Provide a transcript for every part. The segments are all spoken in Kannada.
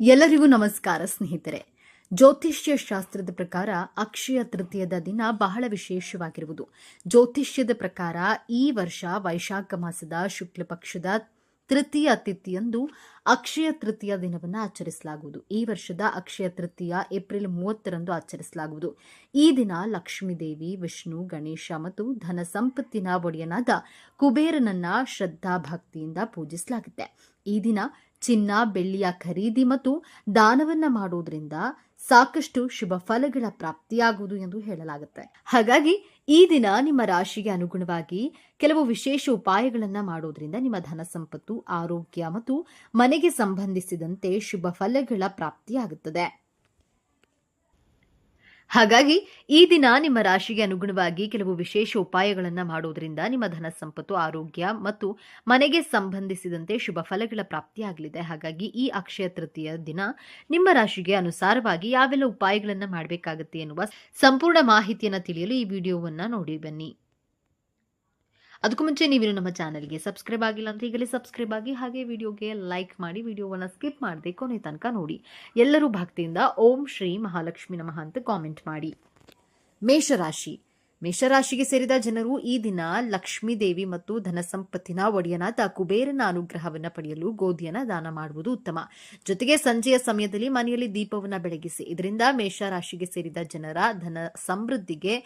ಎಲ್ಲರಿಗೂ ನಮಸ್ಕಾರ, ಸ್ನೇಹಿತರೆ. ಜ್ಯೋತಿಷ್ಯ ಶಾಸ್ತ್ರದ ಪ್ರಕಾರ ಅಕ್ಷಯ ತೃತೀಯದ ದಿನ ಬಹಳ ವಿಶೇಷವಾಗಿರುವುದು. ಜ್ಯೋತಿಷ್ಯದ ಪ್ರಕಾರ ಈ ವರ್ಷ ವೈಶಾಖ ಮಾಸದ ಶುಕ್ಲ ಪಕ್ಷದ ತೃತೀಯ ತಿಥಿಯಂದು ಅಕ್ಷಯ ತೃತೀಯ ದಿನವನ್ನು ಆಚರಿಸಲಾಗುವುದು. ಈ ವರ್ಷದ ಅಕ್ಷಯ ತೃತೀಯ ಏಪ್ರಿಲ್ ಮೂವತ್ತರಂದು ಆಚರಿಸಲಾಗುವುದು. ಈ ದಿನ ಲಕ್ಷ್ಮೀದೇವಿ ವಿಷ್ಣು, ಗಣೇಶ ಮತ್ತು ಧನ ಸಂಪತ್ತಿನ ಒಡೆಯನಾದ ಕುಬೇರನನ್ನ ಶ್ರದ್ಧಾ ಭಕ್ತಿಯಿಂದ ಪೂಜಿಸಲಾಗುತ್ತೆ. ಈ ದಿನ ಚಿನ್ನ, ಬೆಳ್ಳಿಯ ಖರೀದಿ ಮತ್ತು ದಾನವನ್ನ ಮಾಡುವುದರಿಂದ ಸಾಕಷ್ಟು ಶುಭ ಫಲಗಳ ಪ್ರಾಪ್ತಿಯಾಗುವುದು ಎಂದು ಹೇಳಲಾಗುತ್ತೆ. ಹಾಗಾಗಿ ಈ ದಿನ ನಿಮ್ಮ ರಾಶಿಗೆ ಅನುಗುಣವಾಗಿ ಕೆಲವು ವಿಶೇಷ ಉಪಾಯಗಳನ್ನ ಮಾಡುವುದರಿಂದ ನಿಮ್ಮ ಧನ ಸಂಪತ್ತು, ಆರೋಗ್ಯ ಮತ್ತು ಮನೆಗೆ ಸಂಬಂಧಿಸಿದಂತೆ ಶುಭ ಫಲಗಳ ಪ್ರಾಪ್ತಿಯಾಗುತ್ತದೆ. ಹಾಗಾಗಿ ಈ ದಿನ ನಿಮ್ಮ ರಾಶಿಗೆ ಅನುಗುಣವಾಗಿ ಕೆಲವು ವಿಶೇಷ ಉಪಾಯಗಳನ್ನು ಮಾಡುವುದರಿಂದ ನಿಮ್ಮ ಧನ ಸಂಪತ್ತು, ಆರೋಗ್ಯ ಮತ್ತು ಮನೆಗೆ ಸಂಬಂಧಿಸಿದಂತೆ ಶುಭ ಫಲಗಳ ಪ್ರಾಪ್ತಿಯಾಗಲಿದೆ. ಹಾಗಾಗಿ ಈ ಅಕ್ಷಯ ತೃತೀಯ ದಿನ ನಿಮ್ಮ ರಾಶಿಗೆ ಅನುಸಾರವಾಗಿ ಯಾವೆಲ್ಲ ಉಪಾಯಗಳನ್ನು ಮಾಡಬೇಕಾಗುತ್ತೆ ಎನ್ನುವ ಸಂಪೂರ್ಣ ಮಾಹಿತಿಯನ್ನು ತಿಳಿಯಲು ಈ ವಿಡಿಯೋವನ್ನು ನೋಡಿ ಬನ್ನಿ. ಅದಕ್ಕೂ ಮುಂಚೆ ನೀವು ನಮ್ಮ ಚಾನಲ್ಗೆ ಸಬ್ಸ್ಕ್ರೈಬ್ ಆಗಿಲ್ಲ ಅಂತ ಈಗಲೇ ಸಬ್ಸ್ಕ್ರೈಬ್ ಆಗಿ ಹಾಗೆ ವಿಡಿಯೋಗೆ ಲೈಕ್ ಮಾಡಿ, ವಿಡಿಯೋವನ್ನು ಸ್ಕಿಪ್ ಮಾಡದೆ ಕೊನೆ ತನಕ ನೋಡಿ. ಎಲ್ಲರೂ ಭಕ್ತಿಯಿಂದ ಓಂ ಶ್ರೀ ಮಹಾಲಕ್ಷ್ಮಿ ನಮಃ ಅಂತ ಕಾಮೆಂಟ್ ಮಾಡಿ. ಮೇಷರಾಶಿ. ಮೇಷರಾಶಿಗೆ ಸೇರಿದ ಜನರು ಈ ದಿನ ಲಕ್ಷ್ಮೀ ದೇವಿ ಮತ್ತು ಧನ ಸಂಪತ್ತಿನ ಒಡೆಯನಾದ ಕುಬೇರನ ಅನುಗ್ರಹವನ್ನು ಪಡೆಯಲು ಗೋಧಿಯನ್ನು ದಾನ ಮಾಡುವುದು ಉತ್ತಮ. ಜೊತೆಗೆ ಸಂಜೆಯ ಸಮಯದಲ್ಲಿ ಮನೆಯಲ್ಲಿ ದೀಪವನ್ನು ಬೆಳಗಿಸಿ. ಇದರಿಂದ ಮೇಷರಾಶಿಗೆ ಸೇರಿದ ಜನರ ಧನ ಸಮೃದ್ಧಿಗೆ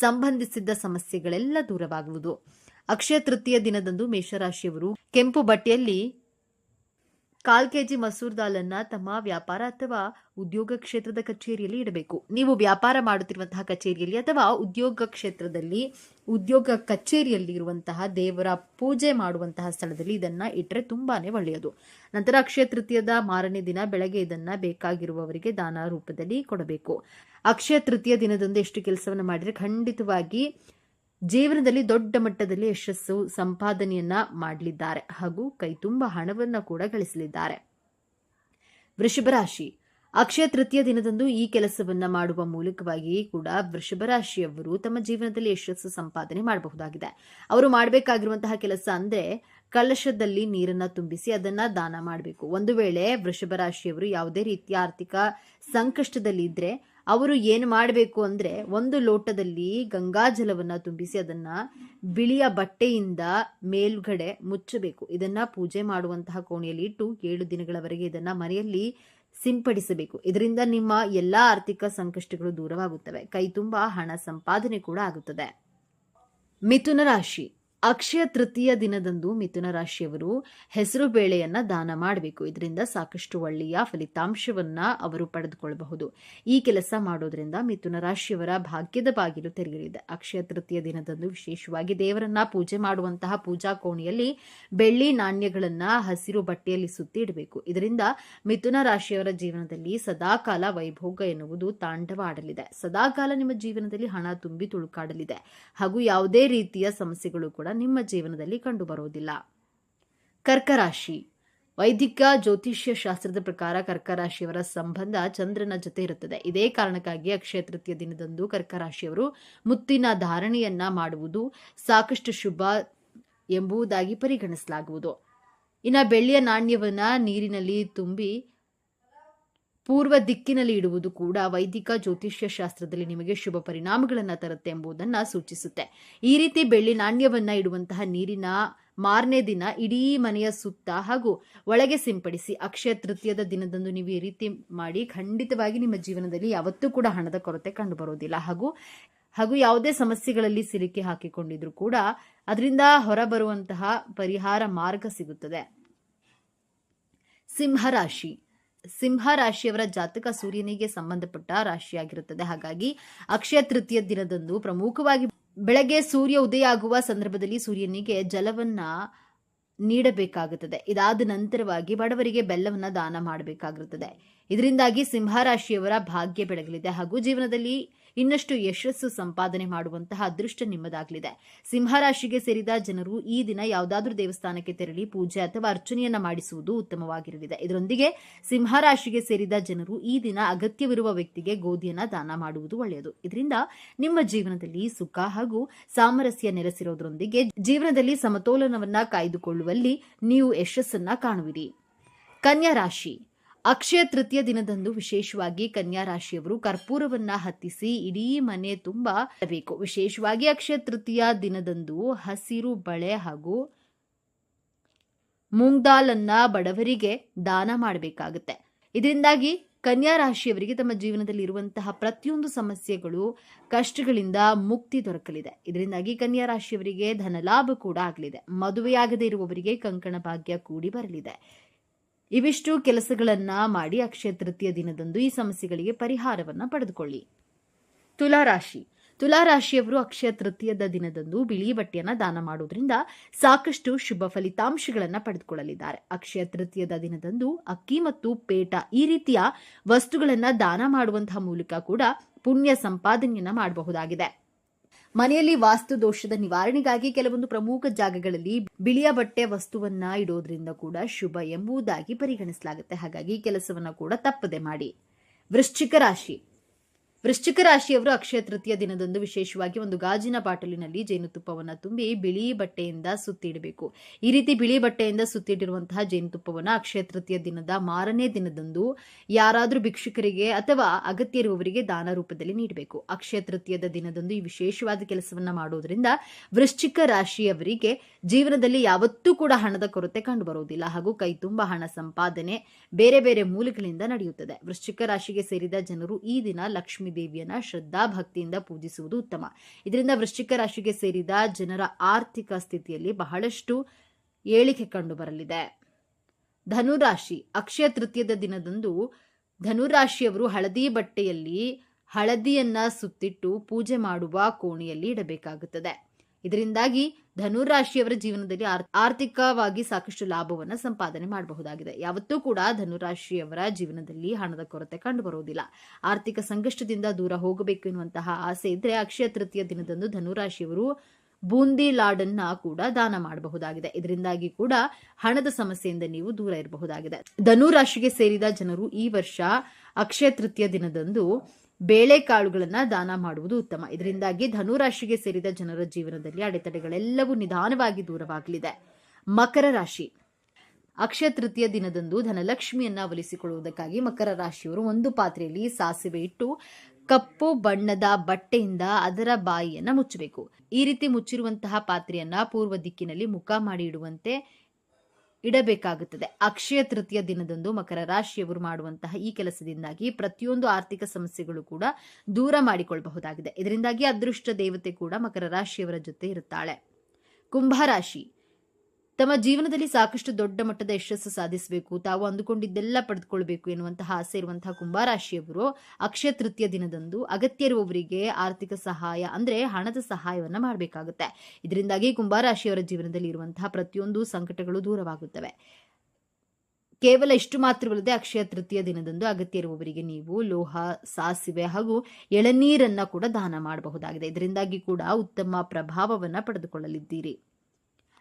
ಸಂಬಂಧಿಸಿದ ಸಮಸ್ಯೆಗಳೆಲ್ಲ ದೂರವಾಗುವುದು. ಅಕ್ಷಯ ತೃತೀಯ ದಿನದಂದು ಮೇಷರಾಶಿಯವರು ಕೆಂಪು ಬಟ್ಟೆಯಲ್ಲಿ ಕಾಲ್ ಕೆಜಿ ಮಸೂರ್ ದಾಲನ್ನ ತಮ್ಮ ವ್ಯಾಪಾರ ಅಥವಾ ಉದ್ಯೋಗ ಕ್ಷೇತ್ರದ ಕಚೇರಿಯಲ್ಲಿ ಇಡಬೇಕು. ನೀವು ವ್ಯಾಪಾರ ಮಾಡುತ್ತಿರುವಂತಹ ಕಚೇರಿಯಲ್ಲಿ ಅಥವಾ ಉದ್ಯೋಗ ಕ್ಷೇತ್ರದಲ್ಲಿ, ಉದ್ಯೋಗ ಕಚೇರಿಯಲ್ಲಿ ಇರುವಂತಹ ದೇವರ ಪೂಜೆ ಮಾಡುವಂತಹ ಸ್ಥಳದಲ್ಲಿ ಇದನ್ನ ಇಟ್ಟರೆ ತುಂಬಾನೇ ಒಳ್ಳೆಯದು. ನಂತರ ಅಕ್ಷಯ ತೃತೀಯದ ಮಾರನೇ ದಿನ ಬೆಳಗ್ಗೆ ಇದನ್ನ ಬೇಕಾಗಿರುವವರಿಗೆ ದಾನ ರೂಪದಲ್ಲಿ ಕೊಡಬೇಕು. ಅಕ್ಷಯ ತೃತೀಯ ದಿನದಂದು ಎಷ್ಟು ಕೆಲಸವನ್ನು ಮಾಡಿದರೆ ಖಂಡಿತವಾಗಿ ಜೀವನದಲ್ಲಿ ದೊಡ್ಡ ಮಟ್ಟದಲ್ಲಿ ಯಶಸ್ಸು ಸಂಪಾದನೆಯನ್ನ ಮಾಡಲಿದ್ದಾರೆ ಹಾಗೂ ಕೈ ತುಂಬ ಹಣವನ್ನ ಕೂಡ ಗಳಿಸಲಿದ್ದಾರೆ. ವೃಷಭ ರಾಶಿ. ಅಕ್ಷಯ ತೃತೀಯ ದಿನದಂದು ಈ ಕೆಲಸವನ್ನ ಮಾಡುವ ಮೂಲಕವಾಗಿ ಕೂಡ ವೃಷಭ ರಾಶಿಯವರು ತಮ್ಮ ಜೀವನದಲ್ಲಿ ಯಶಸ್ಸು ಸಂಪಾದನೆ ಮಾಡಬಹುದಾಗಿದೆ. ಅವರು ಮಾಡಬೇಕಾಗಿರುವಂತಹ ಕೆಲಸ ಅಂದ್ರೆ ಕಲಶದಲ್ಲಿ ನೀರನ್ನ ತುಂಬಿಸಿ ಅದನ್ನ ದಾನ ಮಾಡಬೇಕು. ಒಂದು ವೇಳೆ ವೃಷಭ ರಾಶಿಯವರು ಯಾವುದೇ ರೀತಿಯ ಆರ್ಥಿಕ ಸಂಕಷ್ಟದಲ್ಲಿ ಇದ್ರೆ ಅವರು ಏನು ಮಾಡಬೇಕು ಅಂದರೆ ಒಂದು ಲೋಟದಲ್ಲಿ ಗಂಗಾಜಲವನ್ನು ತುಂಬಿಸಿ ಅದನ್ನು ಬಿಳಿಯ ಬಟ್ಟೆಯಿಂದ ಮೇಲ್ಗಡೆ ಮುಚ್ಚಬೇಕು. ಇದನ್ನು ಪೂಜೆ ಮಾಡುವಂತಹ ಕೋಣೆಯಲ್ಲಿ ಇಟ್ಟು ಏಳು ದಿನಗಳವರೆಗೆ ಇದನ್ನು ಮನೆಯಲ್ಲಿ ಸಿಂಪಡಿಸಬೇಕು. ಇದರಿಂದ ನಿಮ್ಮ ಎಲ್ಲ ಆರ್ಥಿಕ ಸಂಕಷ್ಟಗಳು ದೂರವಾಗುತ್ತವೆ. ಕೈ ತುಂಬ ಹಣ ಸಂಪಾದನೆ ಕೂಡ ಆಗುತ್ತದೆ. ಮಿಥುನ ರಾಶಿ. ಅಕ್ಷಯ ತೃತೀಯ ದಿನದಂದು ಮಿಥುನ ರಾಶಿಯವರು ಹೆಸರು ಬೇಳೆಯನ್ನ ದಾನ ಮಾಡಬೇಕು. ಇದರಿಂದ ಸಾಕಷ್ಟು ಒಳ್ಳೆಯ ಫಲಿತಾಂಶವನ್ನ ಅವರು ಪಡೆದುಕೊಳ್ಳಬಹುದು ಈ ಕೆಲಸ ಮಾಡೋದ್ರಿಂದ ಮಿಥುನ ರಾಶಿಯವರ ಭಾಗ್ಯದ ಬಾಗಿಲು ತೆರೆಯಲಿದೆ. ಅಕ್ಷಯ ತೃತೀಯ ದಿನದಂದು ವಿಶೇಷವಾಗಿ ದೇವರನ್ನ ಪೂಜೆ ಮಾಡುವಂತಹ ಪೂಜಾ ಕೋಣೆಯಲ್ಲಿ ಬೆಳ್ಳಿ ನಾಣ್ಯಗಳನ್ನ ಹಸಿರು ಬಟ್ಟೆಯಲ್ಲಿ ಸುತ್ತಿ ಇಡಬೇಕು. ಇದರಿಂದ ಮಿಥುನ ರಾಶಿಯವರ ಜೀವನದಲ್ಲಿ ಸದಾಕಾಲ ವೈಭೋಗ ಎನ್ನುವುದು ತಾಂಡವ ಆಡಲಿದೆ. ಸದಾಕಾಲ ನಿಮ್ಮ ಜೀವನದಲ್ಲಿ ಹಣ ತುಂಬಿ ತುಳುಕಾಡಲಿದೆ. ಹಾಗೂ ಯಾವುದೇ ರೀತಿಯ ಸಮಸ್ಯೆಗಳು ಕೂಡ ನಿಮ್ಮ ಜೀವನದಲ್ಲಿ ಕಂಡುಬರುವುದಿಲ್ಲ. ಕರ್ಕರಾಶಿ. ವೈದಿಕ ಜ್ಯೋತಿಷ್ಯ ಶಾಸ್ತ್ರದ ಪ್ರಕಾರ ಕರ್ಕರಾಶಿಯವರ ಸಂಬಂಧ ಚಂದ್ರನ ಜೊತೆ ಇರುತ್ತದೆ. ಇದೇ ಕಾರಣಕ್ಕಾಗಿ ಅಕ್ಷಯ ತೃತೀಯ ದಿನದಂದು ಕರ್ಕರಾಶಿಯವರು ಮುತ್ತಿನ ಧಾರಣೆಯನ್ನ ಮಾಡುವುದು ಸಾಕಷ್ಟು ಶುಭ ಎಂಬುದಾಗಿ ಪರಿಗಣಿಸಲಾಗುವುದು. ಇನ್ನು ಬೆಳ್ಳಿಯ ನಾಣ್ಯವನ್ನ ನೀರಿನಲ್ಲಿ ತುಂಬಿ ಪೂರ್ವ ದಿಕ್ಕಿನಲ್ಲಿ ಇಡುವುದು ಕೂಡ ವೈದಿಕ ಜ್ಯೋತಿಷ್ಯ ಶಾಸ್ತ್ರದಲ್ಲಿ ನಿಮಗೆ ಶುಭ ಪರಿಣಾಮಗಳನ್ನು ತರುತ್ತೆ ಎಂಬುದನ್ನು ಸೂಚಿಸುತ್ತೆ. ಈ ರೀತಿ ಬೆಳ್ಳಿ ನಾಣ್ಯವನ್ನು ಇಡುವಂತಹ ನೀರಿನ ಮಾರನೇ ದಿನ ಇಡೀ ಮನೆಯ ಸುತ್ತ ಹಾಗೂ ಒಳಗೆ ಸಿಂಪಡಿಸಿ ಅಕ್ಷಯ ತೃತೀಯದ ದಿನದಂದು ನೀವು ಈ ರೀತಿ ಮಾಡಿ ಖಂಡಿತವಾಗಿ ನಿಮ್ಮ ಜೀವನದಲ್ಲಿ ಯಾವತ್ತೂ ಕೂಡ ಹಣದ ಕೊರತೆ ಕಂಡುಬರುವುದಿಲ್ಲ ಹಾಗೂ ಹಾಗೂ ಯಾವುದೇ ಸಮಸ್ಯೆಗಳಲ್ಲಿ ಸಿಲುಕಿ ಹಾಕಿಕೊಂಡಿದ್ರು ಕೂಡ ಅದರಿಂದ ಹೊರಬರುವಂತಹ ಪರಿಹಾರ ಮಾರ್ಗ ಸಿಗುತ್ತದೆ. ಸಿಂಹರಾಶಿ ಸಿಂಹ ರಾಶಿಯವರ ಜಾತಕ ಸೂರ್ಯನಿಗೆ ಸಂಬಂಧಪಟ್ಟ ರಾಶಿಯಾಗಿರುತ್ತದೆ. ಹಾಗಾಗಿ ಅಕ್ಷಯ ತೃತೀಯ ದಿನದಂದು ಪ್ರಮುಖವಾಗಿ ಬೆಳಗ್ಗೆ ಸೂರ್ಯ ಉದಯ ಆಗುವ ಸಂದರ್ಭದಲ್ಲಿ ಸೂರ್ಯನಿಗೆ ಜಲವನ್ನ ನೀಡಬೇಕಾಗುತ್ತದೆ. ಇದಾದ ನಂತರವಾಗಿ ಬಡವರಿಗೆ ಬೆಲ್ಲವನ್ನ ದಾನ ಮಾಡಬೇಕಾಗಿರುತ್ತದೆ. ಇದರಿಂದಾಗಿ ಸಿಂಹರಾಶಿಯವರ ಭಾಗ್ಯ ಬೆಳಗಲಿದೆ. ಹಾಗೂ ಜೀವನದಲ್ಲಿ ಇನ್ನಷ್ಟು ಯಶಸ್ಸು ಸಂಪಾದನೆ ಮಾಡುವಂತಹ ಅದೃಷ್ಟ ನಿಮ್ಮದಾಗಲಿದೆ. ಸಿಂಹರಾಶಿಗೆ ಸೇರಿದ ಜನರು ಈ ದಿನ ಯಾವುದಾದ್ರೂ ದೇವಸ್ಥಾನಕ್ಕೆ ತೆರಳಿ ಪೂಜೆ ಅಥವಾ ಅರ್ಚನೆಯನ್ನ ಮಾಡಿಸುವುದು ಉತ್ತಮವಾಗಿರಲಿದೆ. ಇದರೊಂದಿಗೆ ಸಿಂಹರಾಶಿಗೆ ಸೇರಿದ ಜನರು ಈ ದಿನ ಅಗತ್ಯವಿರುವ ವ್ಯಕ್ತಿಗೆ ಗೋಧಿಯನ್ನ ದಾನ ಮಾಡುವುದು ಒಳ್ಳೆಯದು. ಇದರಿಂದ ನಿಮ್ಮ ಜೀವನದಲ್ಲಿ ಸುಖ ಹಾಗೂ ಸಾಮರಸ್ಯ ನೆಲೆಸಿರೋದ್ರೊಂದಿಗೆ ಜೀವನದಲ್ಲಿ ಸಮತೋಲನವನ್ನ ಕಾಯ್ದುಕೊಳ್ಳುವಲ್ಲಿ ನೀವು ಯಶಸ್ಸನ್ನ ಕಾಣುವಿರಿ. ಕನ್ಯಾ ರಾಶಿ. ಅಕ್ಷಯ ತೃತೀಯ ದಿನದಂದು ವಿಶೇಷವಾಗಿ ಕನ್ಯಾ ರಾಶಿಯವರು ಕರ್ಪೂರವನ್ನ ಹತ್ತಿಸಿ ಇಡೀ ಮನೆ ತುಂಬಾ ಬೇಕು ವಿಶೇಷವಾಗಿ ಅಕ್ಷಯ ತೃತೀಯ ದಿನದಂದು ಹಸಿರು ಬಳೆ ಹಾಗೂ ಮೂಂಗ್ ದಾಲ್ ಬಡವರಿಗೆ ದಾನ ಮಾಡಬೇಕಾಗುತ್ತೆ. ಇದರಿಂದಾಗಿ ಕನ್ಯಾ ರಾಶಿಯವರಿಗೆ ತಮ್ಮ ಜೀವನದಲ್ಲಿ ಇರುವಂತಹ ಪ್ರತಿಯೊಂದು ಸಮಸ್ಯೆಗಳು, ಕಷ್ಟಗಳಿಂದ ಮುಕ್ತಿ ದೊರಕಲಿದೆ. ಇದರಿಂದಾಗಿ ಕನ್ಯಾ ರಾಶಿಯವರಿಗೆ ಧನಲಾಭ ಕೂಡ ಆಗಲಿದೆ. ಮದುವೆಯಾಗದೇ ಇರುವವರಿಗೆ ಕಂಕಣ ಭಾಗ್ಯ ಕೂಡಿ ಬರಲಿದೆ. ಇವಿಷ್ಟು ಕೆಲಸಗಳನ್ನ ಮಾಡಿ ಅಕ್ಷಯ ತೃತೀಯ ದಿನದಂದು ಈ ಸಮಸ್ಯೆಗಳಿಗೆ ಪರಿಹಾರವನ್ನ ಪಡೆದುಕೊಳ್ಳಿ. ತುಲಾರಾಶಿ ತುಲಾರಾಶಿಯವರು ಅಕ್ಷಯ ತೃತೀಯದ ದಿನದಂದು ಬಿಳಿ ಬಟ್ಟೆಯನ್ನ ದಾನ ಮಾಡುವುದರಿಂದ ಸಾಕಷ್ಟು ಶುಭ ಫಲಿತಾಂಶಗಳನ್ನ ಪಡೆದುಕೊಳ್ಳಲಿದ್ದಾರೆ. ಅಕ್ಷಯ ತೃತೀಯದ ದಿನದಂದು ಅಕ್ಕಿ ಮತ್ತು ಪೇಟ ಈ ರೀತಿಯ ವಸ್ತುಗಳನ್ನ ದಾನ ಮಾಡುವಂತಹ ಮೂಲಕ ಕೂಡ ಪುಣ್ಯ ಸಂಪಾದನೆಯನ್ನ ಮಾಡಬಹುದಾಗಿದೆ. ಮನೆಯಲ್ಲಿ ವಾಸ್ತು ದೋಷದ ನಿವಾರಣೆಗಾಗಿ ಕೆಲವೊಂದು ಪ್ರಮುಖ ಜಾಗಗಳಲ್ಲಿ ಬಿಳಿಯ ಬಟ್ಟೆ ವಸ್ತುವನ್ನ ಇಡೋದ್ರಿಂದ ಕೂಡ ಶುಭ ಎಂಬುದಾಗಿ ಪರಿಗಣಿಸಲಾಗುತ್ತೆ. ಹಾಗಾಗಿ ಕೆಲಸವನ್ನ ಕೂಡ ತಪ್ಪದೆ ಮಾಡಿ. ವೃಶ್ಚಿಕ ರಾಶಿ. ವೃಶ್ಚಿಕ ರಾಶಿಯವರು ಅಕ್ಷಯ ತೃತೀಯ ದಿನದಂದು ವಿಶೇಷವಾಗಿ ಒಂದು ಗಾಜಿನ ಬಾಟಲಿನಲ್ಲಿ ಜೇನುತುಪ್ಪವನ್ನು ತುಂಬಿ ಬಿಳಿ ಬಟ್ಟೆಯಿಂದ ಸುತ್ತಿಡಬೇಕು. ಈ ರೀತಿ ಬಿಳಿ ಬಟ್ಟೆಯಿಂದ ಸುತ್ತಿಡಿರುವಂತಹ ಜೇನುತುಪ್ಪವನ್ನು ಅಕ್ಷಯ ತೃತೀಯ ದಿನದ ಮಾರನೇ ದಿನದಂದು ಯಾರಾದರೂ ಭಿಕ್ಷುಕರಿಗೆ ಅಥವಾ ಅಗತ್ಯ ಇರುವವರಿಗೆ ದಾನ ರೂಪದಲ್ಲಿ ನೀಡಬೇಕು. ಅಕ್ಷಯ ತೃತೀಯದ ದಿನದಂದು ಈ ವಿಶೇಷವಾದ ಕೆಲಸವನ್ನು ಮಾಡೋದ್ರಿಂದ ವೃಶ್ಚಿಕ ರಾಶಿಯವರಿಗೆ ಜೀವನದಲ್ಲಿ ಯಾವತ್ತೂ ಕೂಡ ಹಣದ ಕೊರತೆ ಕಂಡುಬರುವುದಿಲ್ಲ ಹಾಗೂ ಕೈ ತುಂಬ ಹಣ ಸಂಪಾದನೆ ಬೇರೆ ಬೇರೆ ಮೂಲಗಳಿಂದ ನಡೆಯುತ್ತದೆ. ವೃಶ್ಚಿಕ ರಾಶಿಗೆ ಸೇರಿದ ಜನರು ಈ ದಿನ ಲಕ್ಷ್ಮೀ ದೇವಿಯನ್ನ ಶ್ರದ್ಧಾ ಭಕ್ತಿಯಿಂದ ಪೂಜಿಸುವುದು ಉತ್ತಮ. ಇದರಿಂದ ವೃಶ್ಚಿಕ ರಾಶಿಗೆ ಸೇರಿದ ಜನರ ಆರ್ಥಿಕ ಸ್ಥಿತಿಯಲ್ಲಿ ಬಹಳಷ್ಟು ಏಳಿಗೆ ಕಂಡು ಬರಲಿದೆ. ಧನುರಾಶಿ, ಅಕ್ಷಯ ತೃತೀಯದ ದಿನದಂದು ಧನುರಾಶಿಯವರು ಹಳದಿ ಬಟ್ಟೆಯಲ್ಲಿ ಹಳದಿಯನ್ನ ಸುತ್ತಿಟ್ಟು ಪೂಜೆ ಮಾಡುವ ಕೋಣೆಯಲ್ಲಿ ಇಡಬೇಕಾಗುತ್ತದೆ. ಇದರಿಂದಾಗಿ ಧನುರಾಶಿಯವರ ಜೀವನದಲ್ಲಿ ಆರ್ಥಿಕವಾಗಿ ಸಾಕಷ್ಟು ಲಾಭವನ್ನು ಸಂಪಾದನೆ ಮಾಡಬಹುದಾಗಿದೆ. ಯಾವತ್ತೂ ಕೂಡ ಧನುರಾಶಿಯವರ ಜೀವನದಲ್ಲಿ ಹಣದ ಕೊರತೆ ಕಂಡುಬರುವುದಿಲ್ಲ ಆರ್ಥಿಕ ಸಂಕಷ್ಟದಿಂದ ದೂರ ಹೋಗಬೇಕು ಎನ್ನುವಂತಹ ಆಸೆ ಇದ್ರೆ ಅಕ್ಷಯ ತೃತೀಯ ದಿನದಂದು ಧನುರಾಶಿಯವರು ಬೂಂದಿ ಲಾಡನ್ನ ಕೂಡ ದಾನ ಮಾಡಬಹುದಾಗಿದೆ. ಇದರಿಂದಾಗಿ ಕೂಡ ಹಣದ ಸಮಸ್ಯೆಯಿಂದ ನೀವು ದೂರ ಇರಬಹುದಾಗಿದೆ. ಧನುರಾಶಿಗೆ ಸೇರಿದ ಜನರು ಈ ವರ್ಷ ಅಕ್ಷಯ ತೃತೀಯ ದಿನದಂದು ಬೇಳೆಕಾಳುಗಳನ್ನ ದಾನ ಮಾಡುವುದು ಉತ್ತಮ. ಇದರಿಂದಾಗಿ ಧನುರಾಶಿಗೆ ಸೇರಿದ ಜನರ ಜೀವನದಲ್ಲಿ ಅಡೆತಡೆಗಳೆಲ್ಲವೂ ನಿಧಾನವಾಗಿ ದೂರವಾಗಲಿದೆ. ಮಕರ ರಾಶಿ. ಅಕ್ಷಯ ತೃತೀಯ ದಿನದಂದು ಧನಲಕ್ಷ್ಮಿಯನ್ನು ಒಲಿಸಿಕೊಳ್ಳುವುದಕ್ಕಾಗಿ ಮಕರ ರಾಶಿಯವರು ಒಂದು ಪಾತ್ರೆಯಲ್ಲಿ ಸಾಸಿವೆ ಇಟ್ಟು ಕಪ್ಪು ಬಣ್ಣದ ಬಟ್ಟೆಯಿಂದ ಅದರ ಬಾಯಿಯನ್ನು ಮುಚ್ಚಬೇಕು. ಈ ರೀತಿ ಮುಚ್ಚಿರುವಂತಹ ಪಾತ್ರೆಯನ್ನ ಪೂರ್ವ ದಿಕ್ಕಿನಲ್ಲಿ ಮುಖ ಮಾಡಿ ಇಡುವಂತೆ ಇಡಬೇಕಾಗುತ್ತದೆ. ಅಕ್ಷಯ ತೃತೀಯ ದಿನದಂದು ಮಕರ ರಾಶಿಯವರು ಮಾಡುವಂತಹ ಈ ಕೆಲಸದಿಂದಾಗಿ ಪ್ರತಿಯೊಂದು ಆರ್ಥಿಕ ಸಮಸ್ಯೆಗಳು ಕೂಡ ದೂರ ಮಾಡಿಕೊಳ್ಳಬಹುದಾಗಿದೆ ಇದರಿಂದಾಗಿ ಅದೃಷ್ಟ ದೇವತೆ ಕೂಡ ಮಕರ ರಾಶಿಯವರ ಜೊತೆ ಇರುತ್ತಾಳೆ. ಕುಂಭರಾಶಿ ತಮ್ಮ ಜೀವನದಲ್ಲಿ ಸಾಕಷ್ಟು ದೊಡ್ಡ ಮಟ್ಟದ ಯಶಸ್ಸು ಸಾಧಿಸಬೇಕು. ತಾವು ಅಂದುಕೊಂಡಿದ್ದೆಲ್ಲ ಪಡೆದುಕೊಳ್ಬೇಕು ಎನ್ನುವಂತಹ ಆಸೆ ಇರುವಂತಹ ಕುಂಭಾರಾಶಿಯವರು ಅಕ್ಷಯ ತೃತೀಯ ದಿನದಂದು ಅಗತ್ಯ ಇರುವವರಿಗೆ ಆರ್ಥಿಕ ಸಹಾಯ ಅಂದ್ರೆ ಹಣದ ಸಹಾಯವನ್ನ ಮಾಡಬೇಕಾಗುತ್ತೆ. ಇದರಿಂದಾಗಿ ಕುಂಭಾರಾಶಿಯವರ ಜೀವನದಲ್ಲಿ ಇರುವಂತಹ ಪ್ರತಿಯೊಂದು ಸಂಕಟಗಳು ದೂರವಾಗುತ್ತವೆ. ಕೇವಲ ಇಷ್ಟು ಮಾತ್ರವಲ್ಲದೆ ಅಕ್ಷಯ ತೃತೀಯ ದಿನದಂದು ಅಗತ್ಯ ಇರುವವರಿಗೆ ನೀವು ಲೋಹ, ಸಾಸಿವೆ ಹಾಗೂ ಎಳನೀರನ್ನ ಕೂಡ ದಾನ ಮಾಡಬಹುದಾಗಿದೆ. ಇದರಿಂದಾಗಿ ಕೂಡ ಉತ್ತಮ ಪ್ರಭಾವವನ್ನ ಪಡೆದುಕೊಳ್ಳಲಿದ್ದೀರಿ.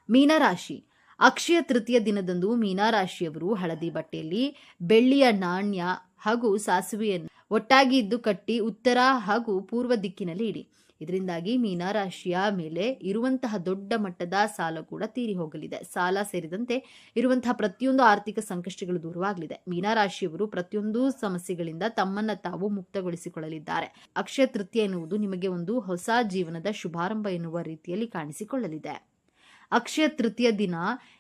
ಮೀನರಾಶಿ. ಅಕ್ಷಯ ತೃತೀಯ ದಿನದಂದು ಮೀನರಾಶಿಯವರು ಹಳದಿ ಬಟ್ಟೆಯಲ್ಲಿ ಬೆಳ್ಳಿಯ ನಾಣ್ಯ ಹಾಗೂ ಸಾಸಿವೆಯನ್ನು ಒಟ್ಟಾಗಿ ಇದ್ದು ಕಟ್ಟಿ ಉತ್ತರ ಹಾಗೂ ಪೂರ್ವ ದಿಕ್ಕಿನಲ್ಲಿ ಇಡಿ. ಇದರಿಂದಾಗಿ ಮೀನರಾಶಿಯ ಮೇಲೆ ಇರುವಂತಹ ದೊಡ್ಡ ಮಟ್ಟದ ಸಾಲ ಕೂಡ ತೀರಿ ಹೋಗಲಿದೆ. ಸಾಲ ಸೇರಿದಂತೆ ಇರುವಂತಹ ಪ್ರತಿಯೊಂದು ಆರ್ಥಿಕ ಸಂಕಷ್ಟಗಳು ದೂರವಾಗಲಿದೆ. ಮೀನರಾಶಿಯವರು ಪ್ರತಿಯೊಂದು ಸಮಸ್ಯೆಗಳಿಂದ ತಮ್ಮನ್ನ ತಾವು ಮುಕ್ತಗೊಳಿಸಿಕೊಳ್ಳಲಿದ್ದಾರೆ. ಅಕ್ಷಯ ತೃತೀಯ ಎನ್ನುವುದು ನಿಮಗೆ ಒಂದು ಹೊಸ ಜೀವನದ ಶುಭಾರಂಭ ಎನ್ನುವ ರೀತಿಯಲ್ಲಿ ಕಾಣಿಸಿಕೊಳ್ಳಲಿದೆ. ಅಕ್ಷಯ ತೃತೀಯ ದಿನ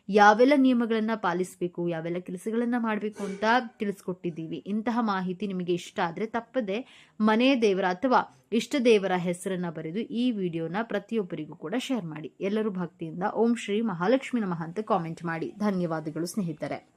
ಯಾವೆಲ್ಲ ನಿಯಮಗಳನ್ನು ಪಾಲಿಸಬೇಕು, ಯಾವೆಲ್ಲ ಕೆಲಸಗಳನ್ನು ಮಾಡಬೇಕು ಅಂತ ತಿಳಿಸ್ಕೊಟ್ಟಿದ್ದೀವಿ. ಇಂತಹ ಮಾಹಿತಿ ನಿಮಗೆ ಇಷ್ಟ ಆದರೆ ತಪ್ಪದೆ ಮನೆ ದೇವರ ಅಥವಾ ಇಷ್ಟ ದೇವರ ಹೆಸರನ್ನ ಬರೆದು ಈ ವಿಡಿಯೋನ ಪ್ರತಿಯೊಬ್ಬರಿಗೂ ಕೂಡ ಶೇರ್ ಮಾಡಿ. ಎಲ್ಲರೂ ಭಕ್ತಿಯಿಂದ ಓಂ ಶ್ರೀ ಮಹಾಲಕ್ಷ್ಮಿ ನಮಃ ಅಂತ ಕಾಮೆಂಟ್ ಮಾಡಿ. ಧನ್ಯವಾದಗಳು ಸ್ನೇಹಿತರೆ.